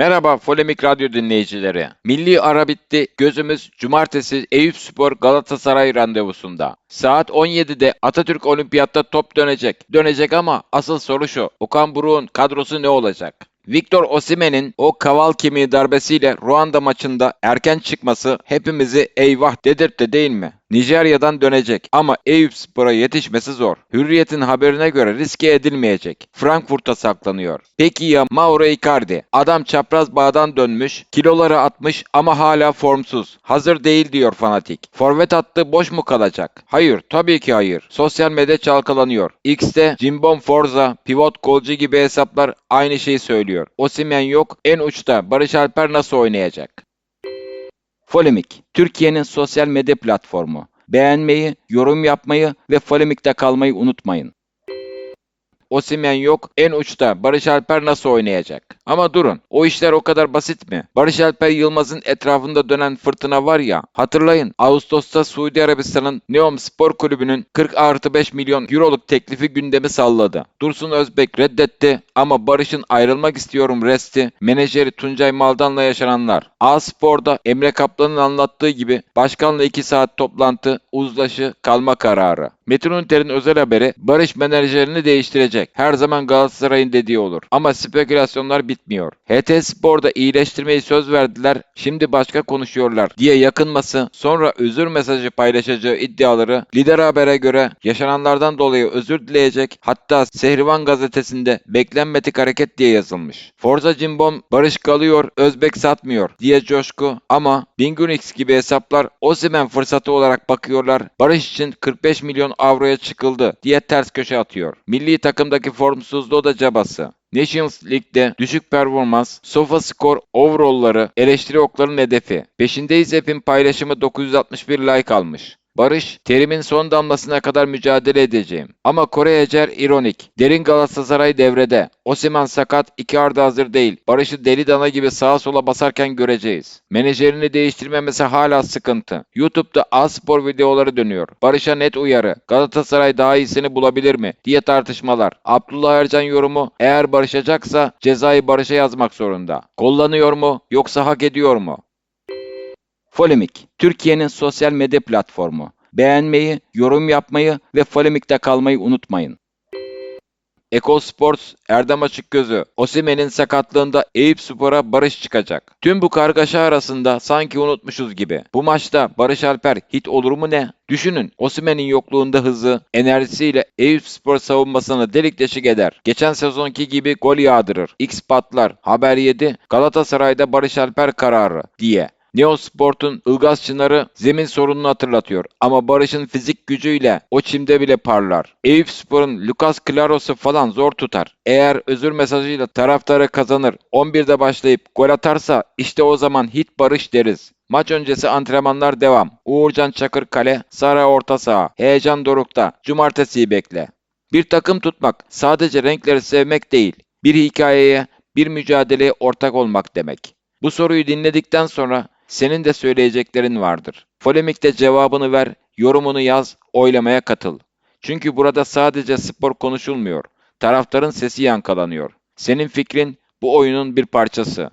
Merhaba Polemik Radyo dinleyicileri. Milli ara bitti. Gözümüz cumartesi Eyüp Spor Galatasaray randevusunda. Saat 17'de Atatürk Olimpiyat'ta top dönecek. Dönecek ama asıl soru şu. Okan Buruk'un kadrosu ne olacak? Victor Osimhen'in o kaval kemiği darbesiyle Ruanda maçında erken çıkması hepimizi eyvah dedirtti değil mi? Nijerya'dan dönecek ama Eyüp Spor'a yetişmesi zor. Hürriyet'in haberine göre riske edilmeyecek. Frankfurt'a saklanıyor. Peki ya Mauro Icardi? Adam çapraz bağdan dönmüş, kiloları atmış ama hala formsuz. Hazır değil diyor fanatik. Forvet attı boş mu kalacak? Hayır, tabii ki hayır. Sosyal medya çalkalanıyor. X'te Cimbom Forza, pivot golcü gibi hesaplar aynı şeyi söylüyor. Osimhen yok, en uçta Barış Alper nasıl oynayacak? Polemik, Türkiye'nin sosyal medya platformu. Beğenmeyi, yorum yapmayı ve Polemik'te kalmayı unutmayın. Osimhen yok, en uçta Barış Alper nasıl oynayacak? Ama durun, o işler o kadar basit mi? Barış Alper Yılmaz'ın etrafında dönen fırtına var ya, hatırlayın Ağustos'ta Suudi Arabistan'ın Neom Spor Kulübü'nün 40 artı 5 milyon euroluk teklifi gündemi salladı. Dursun Özbek reddetti ama Barış'ın ayrılmak istiyorum resti, menajeri Tuncay Maldan'la yaşananlar. A Spor'da Emre Kaplan'ın anlattığı gibi başkanla 2 saat toplantı, uzlaşı, kalma kararı. Metin Ünter'in özel haberi Barış menajerini değiştirecek. Her zaman Galatasaray'ın dediği olur. Ama spekülasyonlar bitmiyor. HT Spor'da iyileştirmeyi söz verdiler, şimdi başka konuşuyorlar diye yakınması, sonra özür mesajı paylaşacağı iddiaları lider habere göre yaşananlardan dolayı özür dileyecek, hatta Sehrivan gazetesinde beklenmedik hareket diye yazılmış. Forza Cimbom Barış kalıyor, Özbek satmıyor diye coşku ama Bingunix gibi hesaplar Osimhen fırsatı olarak bakıyorlar. Barış için 45 milyon avroya çıkıldı diye ters köşe atıyor. Milli takımdaki formsuzluğu da cabası. Nations League'de düşük performans, sofa skor overall'ları eleştiri okların hedefi. Peşindeyiz hepin paylaşımı 961 like almış. Barış, terimin son damlasına kadar mücadele edeceğim. Ama Kore Ecer ironik. Derin Galatasaray devrede. Osimhen sakat, iki arda hazır değil. Barış'ı deli dana gibi sağa sola basarken göreceğiz. Menajerini değiştirmemesi hala sıkıntı. YouTube'da A-Spor videoları dönüyor. Barış'a net uyarı. Galatasaray daha iyisini bulabilir mi? diye tartışmalar. Abdullah Ercan yorumu eğer barışacaksa cezayı Barış'a yazmak zorunda. Kullanıyor mu yoksa hak ediyor mu? Polemik, Türkiye'nin sosyal medya platformu. Beğenmeyi, yorum yapmayı ve Polemik'te kalmayı unutmayın. Eko Sports, Erdem Açıkgözü, Osimhen'in sakatlığında Eyüp Spor'a Barış çıkacak. Tüm bu kargaşa arasında sanki unutmuşuz gibi. Bu maçta Barış Alper hit olur mu ne? Düşünün Osimhen'in yokluğunda hızı, enerjisiyle Eyüp Spor savunmasını delik deşik eder. Geçen sezonki gibi gol yağdırır. X patlar. Haber yedi. Galatasaray'da Barış Alper kararı diye. Neosport'un Ilgaz Çınarı zemin sorununu hatırlatıyor ama Barış'ın fizik gücüyle o çimde bile parlar. Eyüp Spor'un Lucas Claros'u falan zor tutar. Eğer özür mesajıyla taraftarı kazanır, 11'de başlayıp gol atarsa işte o zaman hit Barış deriz. Maç öncesi antrenmanlar devam. Uğurcan Çakır kale, Sara orta saha. Heyecan dorukta. Cumartesiyi bekle. Bir takım tutmak sadece renkleri sevmek değil. Bir hikayeye, bir mücadeleye ortak olmak demek. Bu soruyu dinledikten sonra senin de söyleyeceklerin vardır. Polemikte cevabını ver, yorumunu yaz, oylamaya katıl. Çünkü burada sadece spor konuşulmuyor. Taraftarın sesi yankılanıyor. Senin fikrin bu oyunun bir parçası.